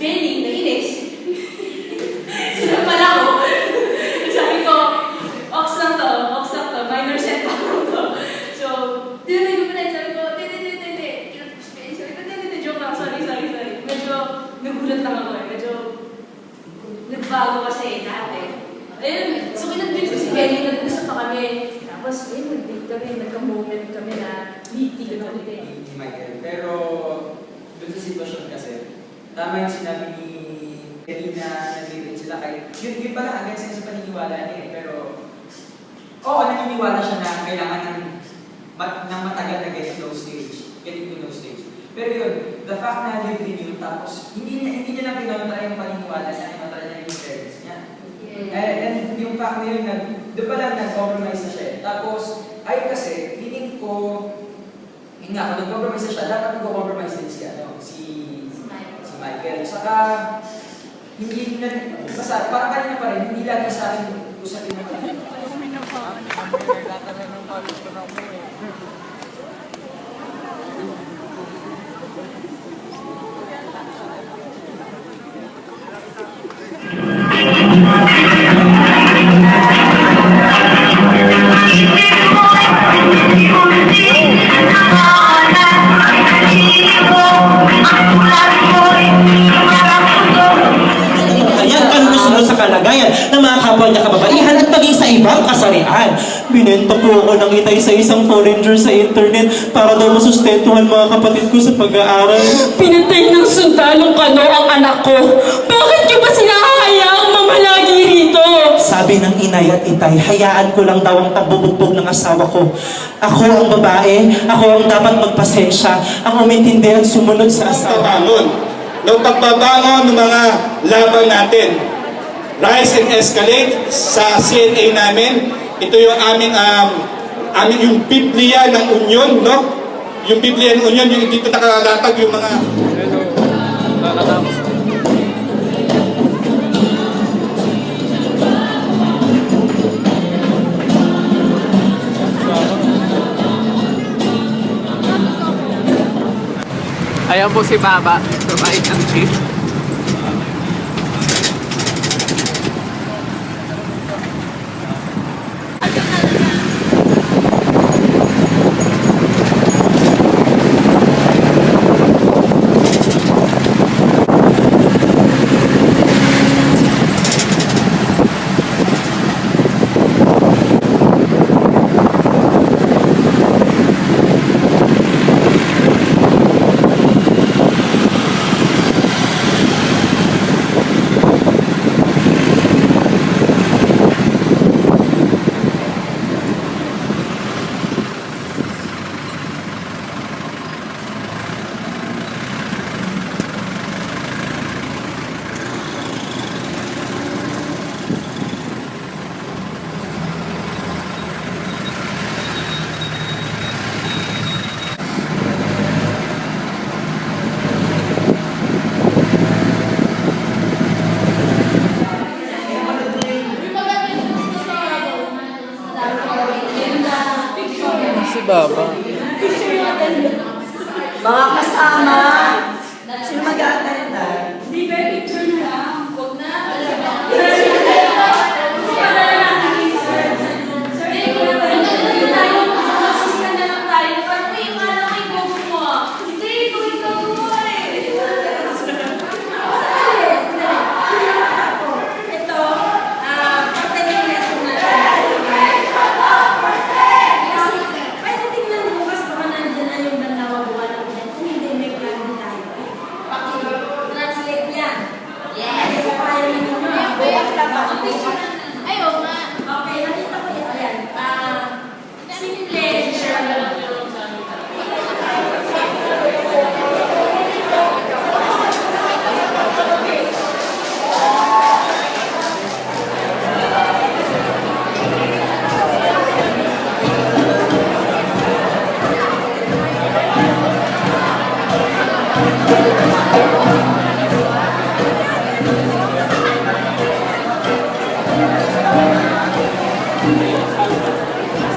Benny, nainis. Sino pala ako? Sabi ko, ox lang to, ox lang to, minor set pa lang to. So, tinanay ko pa rin, sabi ko, tete, tete, tete. Sabi ko, tete, tete, joke lang, sorry, sorry, sorry. Medyo nagulat lang ako eh, medyo nagbago kasi dati. Ayun, so kinadvin ko si Benny, nag-usap pa kami. Tapos, ayun, nag-date kami, nagka-moment kami na meeting kami. Hindi Michael. Pero, dun sa sitwasyon kasi, tama yung sinabi ni kanina nag-date sila kahit, yun, yun pala against sa paniniwala niya eh. Pero, oo, naniniwala siya na kailangan ng, mat, ng matagal na getting to stage. Getting to know stage. Pero yun, the fact na live din yun, tapos hindi niya, hindi niya lang pinontra yung paniniwala niya, pinontra niya yung parents niya. And, and yung fact na yun, nag, doon pa lang nag-compromise na siya eh. Tapos, ay kasi, feeling ko, yun nga, kung nag-compromise na siya, dapat nag-compromise din si, ano, si Michael. Saka, hindi na, basta, parang kanina pa rin, hindi lagi sa akin usapin na Ayan, kapwa niya kababaihan at maging sa ibang kasarian. Binenta po ako ng itay sa isang foreigner sa internet para daw masustentuhan mga kapatid ko sa pag-aaral. Pinatay ng sundalong kano ang anak ko. Bakit niyo ba sila hahayaang mamalagi rito? Sabi ng inay at itay, hayaan ko lang daw ang pagbubugbog ng asawa ko. Ako ang babae, ako ang dapat magpasensya, ang umintindi at sumunod sa asawa. pagbabangon, ng pagbabangon ng mga laban natin. Rise and escalate sa CNA namin. Ito yung aming um, aming yung Biblia ng Union, no? Yung Biblia ng Union, yung dito nakalatag yung mga Ayan po si Baba, provide ng chief. Mga kasama, sino mag-a-attend